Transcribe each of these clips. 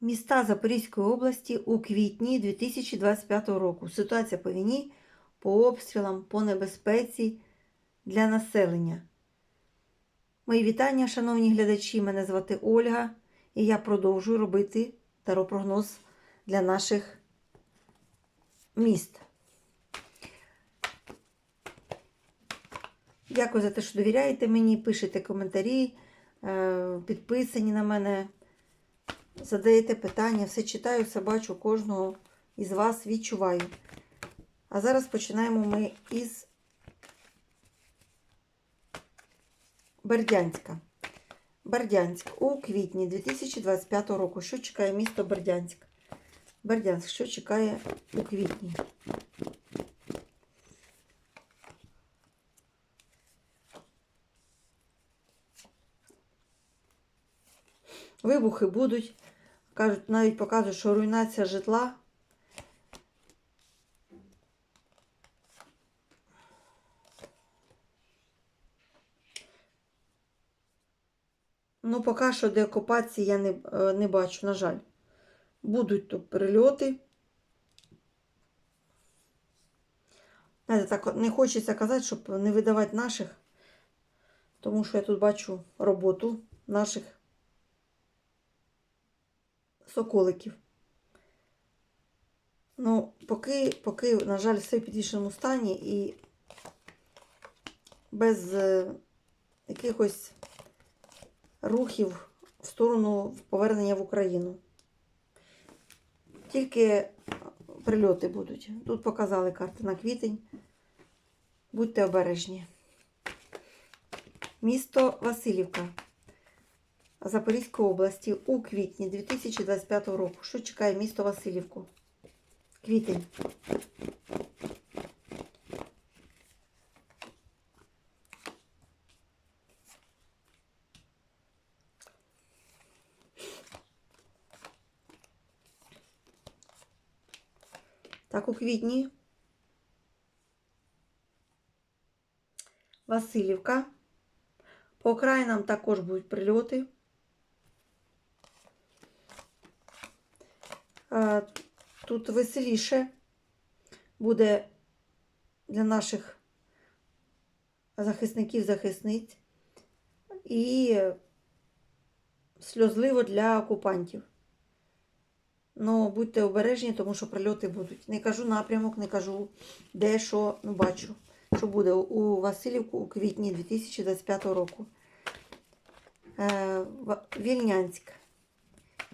Міста Запорізької області у квітні 2025 року. Ситуація по війні, по обстрілам, по небезпеці для населення. Мої вітання, шановні глядачі. Мене звати Ольга, і я продовжую робити таропрогноз для наших міст. Дякую за те, що довіряєте мені, пишете коментарі, е, підписані на мене. Задаєте питання, все читаю, все бачу, кожного із вас відчуваю. А зараз починаємо ми із Бердянська. Бердянськ у квітні 2025 року. Що чекає місто Бердянськ? Бердянськ, що чекає у квітні? Вибухи будуть. Кажуть, навіть показують, що руйнація житла. Ну, поки що деокупації я не, е, не бачу, на жаль. Будуть тут прильоти. Знаєте, так не хочеться казати, щоб не видавати наших, тому що я тут бачу роботу наших соколиків. Ну, поки, поки, на жаль, все в підвішеному стані і без е, якихось рухів в сторону повернення в Україну. Тільки прильоти будуть. Тут показали карти на квітень. Будьте обережні. Місто Васильівка. Запорізької області у квітні 2025 року. Що чекає місто Васильівку? Квітень. Так, у квітні. Васильівка. По окраїнам також будуть прильоти. Тут веселіше буде для наших захисників, захисниць і сльозливо для окупантів. Ну, будьте обережні, тому що прильоти будуть. Не кажу напрямок, не кажу де, що, ну бачу, що буде у Васильівку у квітні 2025 року. Е, Вільнянськ.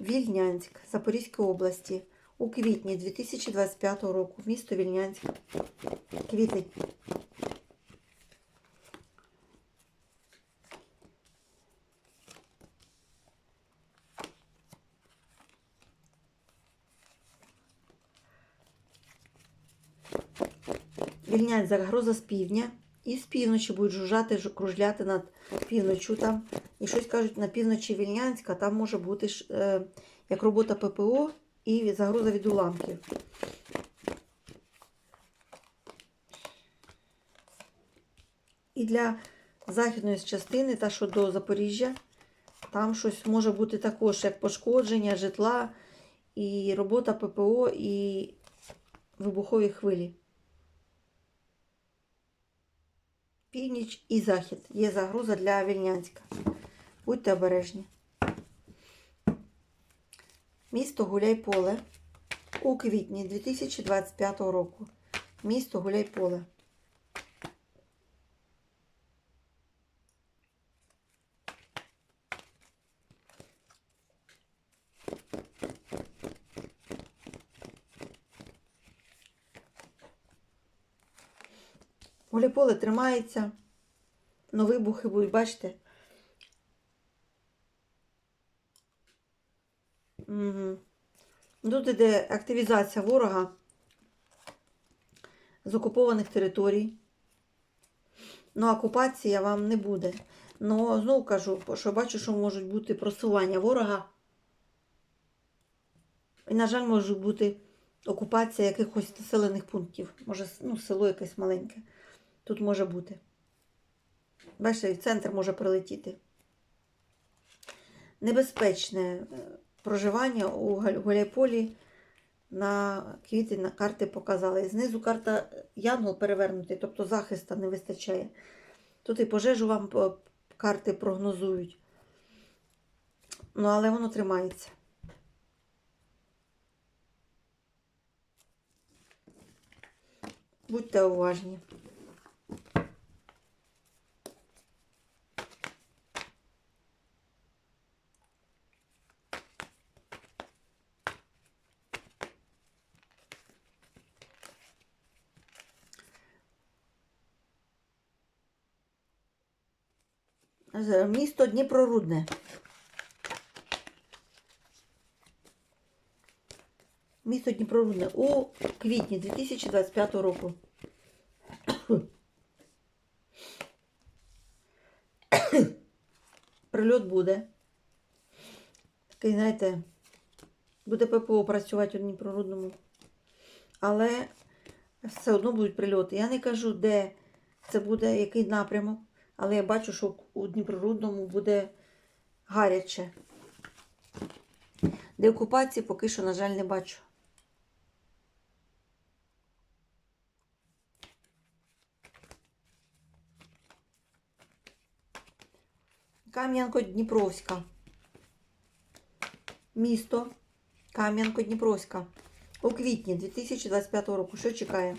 Вільнянськ Запорізької області у квітні 2025 року. Місто Вільнянськ. Квітень. Вільнянськ загроза з півдня. І з півночі будуть жужжати, кружляти над півночю там. І щось кажуть, на півночі Вільнянська там може бути е, як робота ППО і загроза від уламків. І для західної частини, та що до Запоріжжя, там щось може бути також, як пошкодження житла, і робота ППО, і вибухові хвилі. Північ і захід. Є загроза для Вільнянська. Будьте обережні. Місто Гуляйполе у квітні 2025 року. Місто Гуляйполе. Гуляйполе тримається. Но вибухи будуть, бачите? Угу. Тут іде активізація ворога з окупованих територій. Ну, окупація вам не буде. Ну, знову кажу, що бачу, що можуть бути просування ворога. І, на жаль, може бути окупація якихось населених пунктів. Може, ну, село якесь маленьке. Тут може бути. Бачите, в центр може прилетіти. Небезпечне е, проживання у Гуляйполі на квіти на карти показали. Знизу карта Янгол перевернутий, тобто захиста не вистачає. Тут і пожежу вам е, карти прогнозують. Ну, але воно тримається. Будьте уважні. Місто Дніпрорудне. Місто Дніпрорудне у квітні 2025 року. Прильот буде. Такий, знаєте, буде ППО працювати у Дніпрорудному. Але все одно будуть прильоти. Я не кажу, де це буде, який напрямок, але я бачу, що у Дніпрорудному буде гаряче. Деокупації поки що, на жаль, не бачу. Кам'янко-Дніпровська. Місто Кам'янко-Дніпровська. У квітні 2025 року. Що чекає?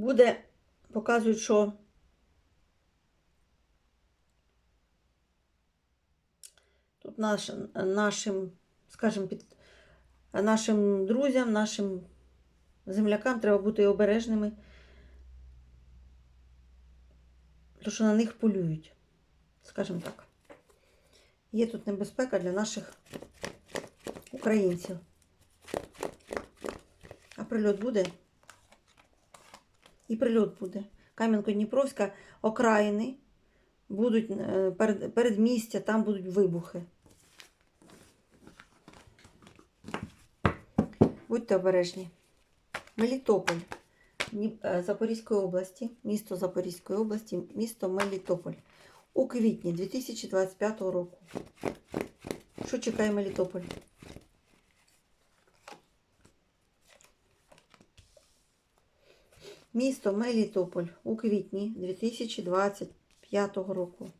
Буде, показують, що тут наш, нашим, скажімо, під, нашим друзям, нашим землякам треба бути обережними, тому що на них полюють, скажімо так. Є тут небезпека для наших українців. А прильот буде? І прильот буде. Кам'янко-Дніпровська, окраїни будуть е, перед, передмістя, там будуть вибухи. Будьте обережні. Мелітополь е, Запорізької області, місто Запорізької області, місто Мелітополь. У квітні 2025 року. Що чекає Мелітополь? Місто Мелітополь у квітні 2025 року.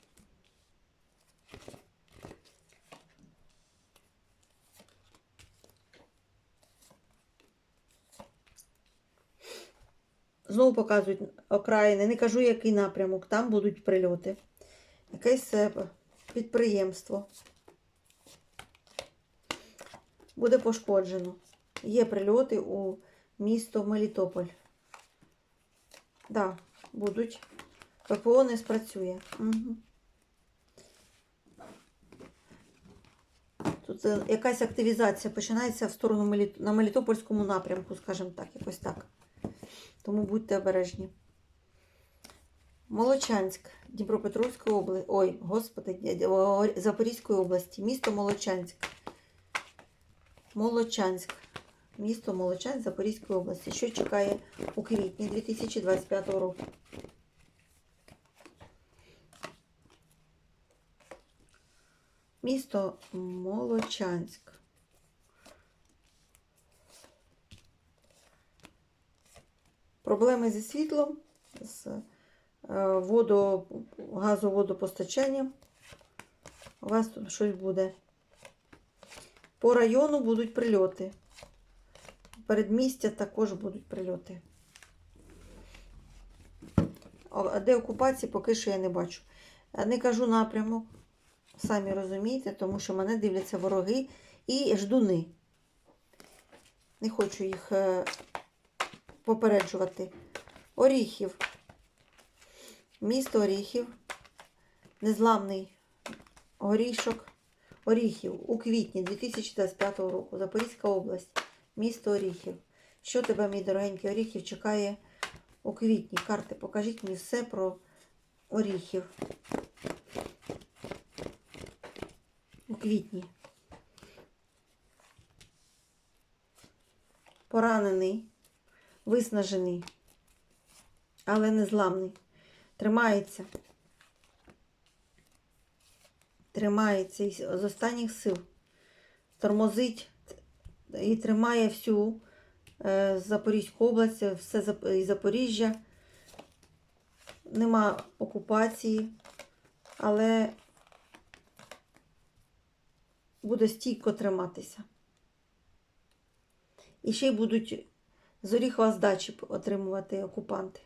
Знову показують окраїни. Не кажу, який напрямок. Там будуть прильоти. Якесь підприємство. Буде пошкоджено. Є прильоти у місто Мелітополь. Да, будуть. ППО не спрацює. Угу. Тут е, якась активізація починається в сторону на Мелітопольському напрямку, скажімо так, якось так. Тому будьте обережні. Молочанськ, Дніпропетровської області. Ой, господи, Запорізької області. Місто Молочанськ. Молочанськ. Місто Молочанськ Запорізької області. Що чекає у квітні 2025 року? Місто Молочанськ. Проблеми зі світлом, з е, водо, газоводопостачанням. У вас тут щось буде. По району будуть прильоти. Передмістя також будуть прильоти. Де окупації поки що я не бачу. Не кажу напрямок, самі розумієте, тому що мене дивляться вороги і ждуни. Не хочу їх е, попереджувати. Оріхів. Місто Оріхів. Незламний горішок. Оріхів у квітні 2025 року. Запорізька область. Місто Оріхів. Що тебе, мій дорогенький Оріхів, чекає У квітні карти, покажіть мені все про оріхів. У квітні. Поранений, виснажений, але не зламний. Тримається. Тримається із- з останніх сил. Тормозить і тримає всю е, Запорізьку область, все і Запоріжжя. Нема окупації, але буде стійко триматися. І ще й будуть з Оріхова здачі отримувати окупанти.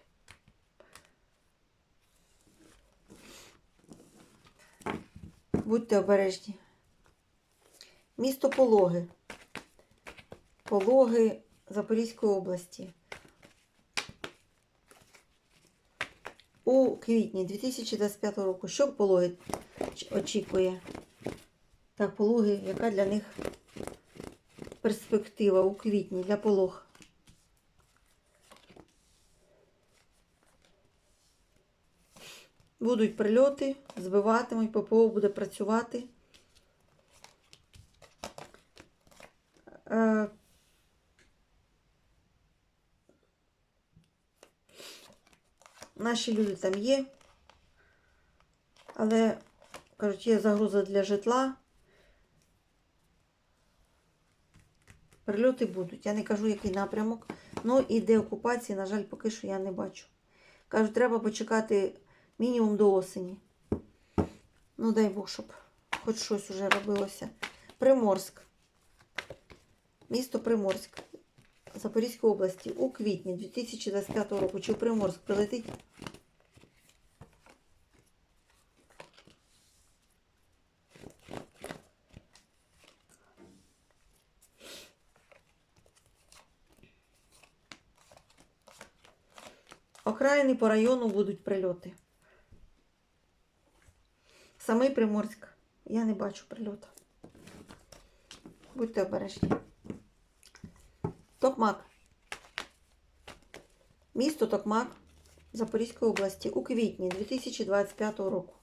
Будьте обережні. Місто Пологи. Пологи Запорізької області. У квітні 2025 року. Що пологи очікує? Так, пологи, яка для них перспектива у квітні для полог? Будуть прильоти, збиватимуть, ППО буде працювати. Наші люди там є, але, кажуть, є загроза для житла. Прильоти будуть. Я не кажу, який напрямок. Ну і деокупації, на жаль, поки що я не бачу. Кажуть, треба почекати мінімум до осені. Ну, дай Бог, щоб хоч щось уже робилося. Приморськ. Місто Приморськ. Запорізької області у квітні 2025 року. Чи в Приморськ прилетить? Окраїни по району будуть прильоти. Самий Приморськ. Я не бачу прильоту. Будьте обережні. Токмак. Місто Токмак Запорізької області у квітні 2025 року.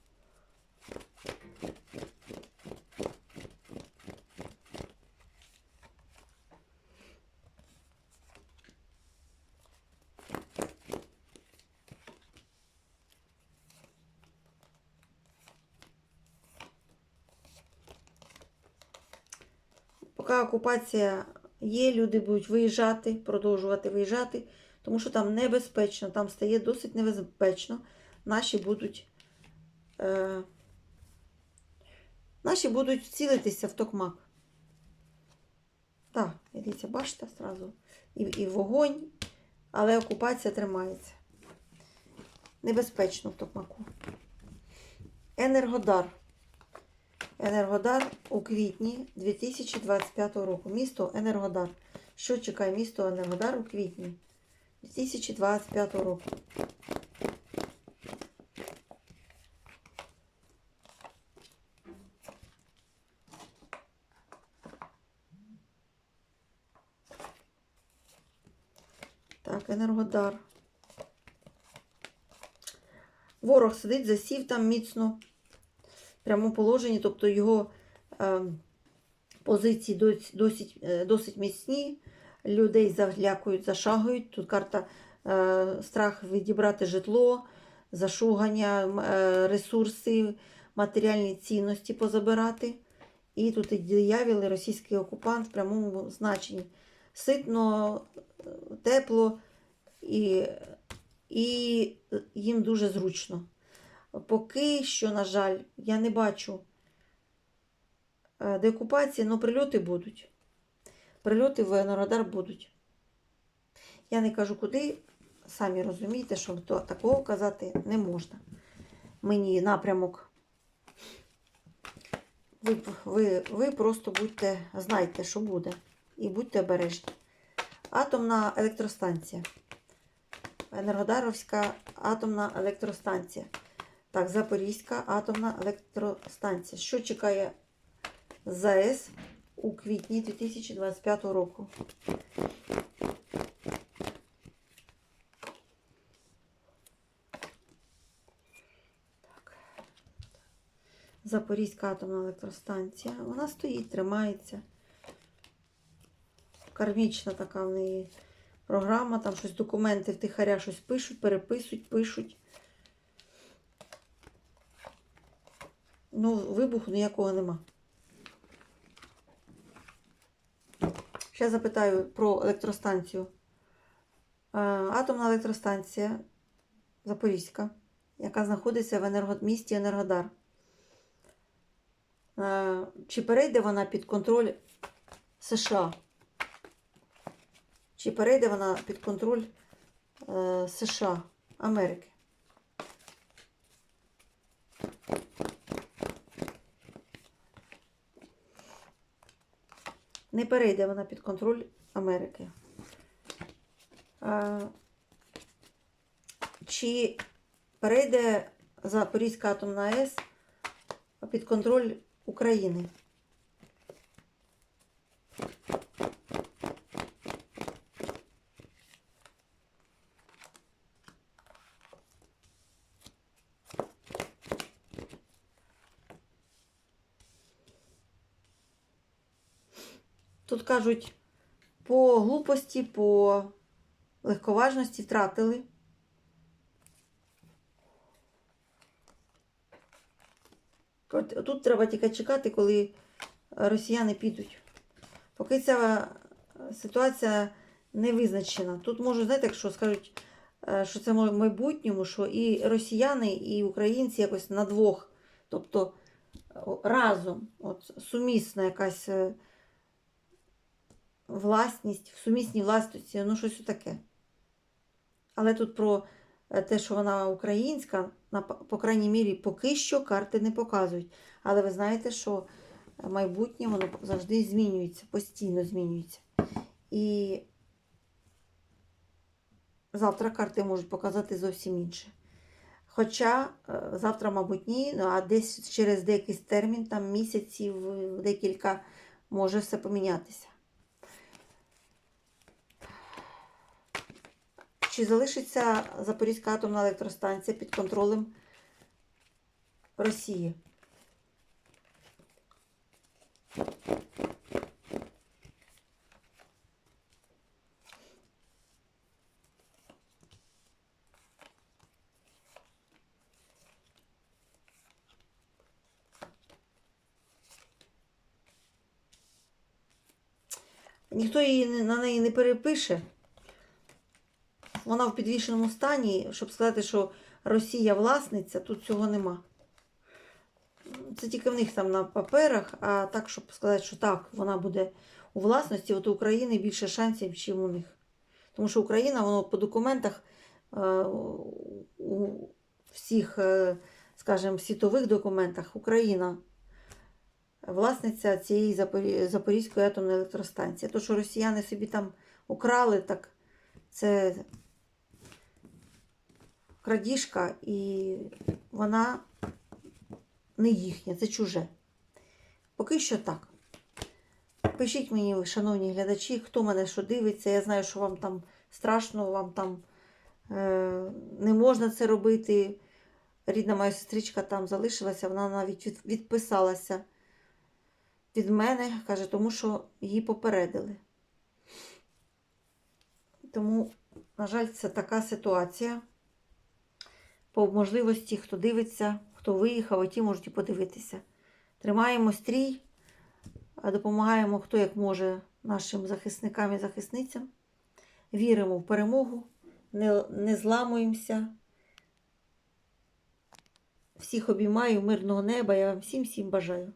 Поки окупація є, люди будуть виїжджати, продовжувати виїжджати, тому що там небезпечно, там стає досить небезпечно. Наші будуть, е, наші будуть цілитися в токмак. Так, дивіться, бачите, зразу. І, і вогонь, але окупація тримається. Небезпечно в токмаку. Енергодар. Енергодар у квітні 2025 року. Місто Енергодар. Що чекає місто Енергодар у квітні 2025 року? Так, Енергодар. Ворог сидить, засів там міцно прямому положенні, тобто його е, позиції досить, е, досить міцні, людей залякують, зашагують. Тут карта е, страх відібрати житло, зашугання, ресурси, матеріальні цінності позабирати. І тут і диявіл, і російський окупант в прямому значенні. Ситно, тепло і, і їм дуже зручно. Поки що, на жаль, я не бачу е, деокупації, але прильоти будуть. Прильоти в Енергодар будуть. Я не кажу куди, самі розумієте, що такого казати не можна. Мені напрямок. Ви, ви, ви просто будьте, знайте, що буде. І будьте обережні. Атомна електростанція. Енергодаровська атомна електростанція. Так, Запорізька атомна електростанція. Що чекає ЗАЕС у квітні 2025 року? Так. Запорізька атомна електростанція. Вона стоїть, тримається. Кармічна така в неї програма, там щось документи втихаря щось пишуть, переписують, пишуть. Ну, вибуху ніякого нема. Ще запитаю про електростанцію. Е, Атомна електростанція Запорізька, яка знаходиться в місті Енергодар. Е, Чи перейде вона під контроль США? Чи перейде вона під контроль е, США, Америки? Не перейде вона під контроль Америки. Чи перейде Запорізька атомна АЕС під контроль України? Тут кажуть, по глупості, по легковажності втратили. Тут треба тільки чекати, коли росіяни підуть. Поки ця ситуація не визначена. Тут можуть, знаєте, якщо скажуть, е, що це в майбутньому, що і росіяни, і українці якось на двох, тобто разом, от сумісна якась е, власність, в сумісній власності, ну щось таке. Але тут про е, те, що вона українська, по крайній мірі, поки що карти не показують. Але ви знаєте, що майбутнє воно завжди змінюється, постійно змінюється. І завтра карти можуть показати зовсім інше. Хоча е, завтра, мабуть, ні, ну, а десь через деякий термін, там місяців, декілька, може все помінятися. Чи залишиться Запорізька атомна електростанція під контролем Росії? Ніхто її на неї не перепише. Вона в підвішеному стані, щоб сказати, що Росія власниця, тут цього нема. Це тільки в них там на паперах, а так, щоб сказати, що так, вона буде у власності, от у України більше шансів, ніж у них. Тому що Україна, воно по документах е, у всіх, е, скажімо, світових документах Україна власниця цієї Запорізької атомної електростанції. То, що росіяни собі там украли, так це крадіжка, і вона не їхня, це чуже. Поки що так. Пишіть мені, шановні глядачі, хто мене що дивиться. Я знаю, що вам там страшно, вам там е, не можна це робити. Рідна моя сестричка там залишилася, вона навіть відписалася від мене, каже, тому що її попередили. Тому, на жаль, це така ситуація. По можливості, хто дивиться, хто виїхав, а ті можуть і подивитися. Тримаємо стрій, допомагаємо хто як може нашим захисникам і захисницям. Віримо в перемогу, не, не зламуємося. Всіх обіймаю, мирного неба. Я вам всім всім бажаю.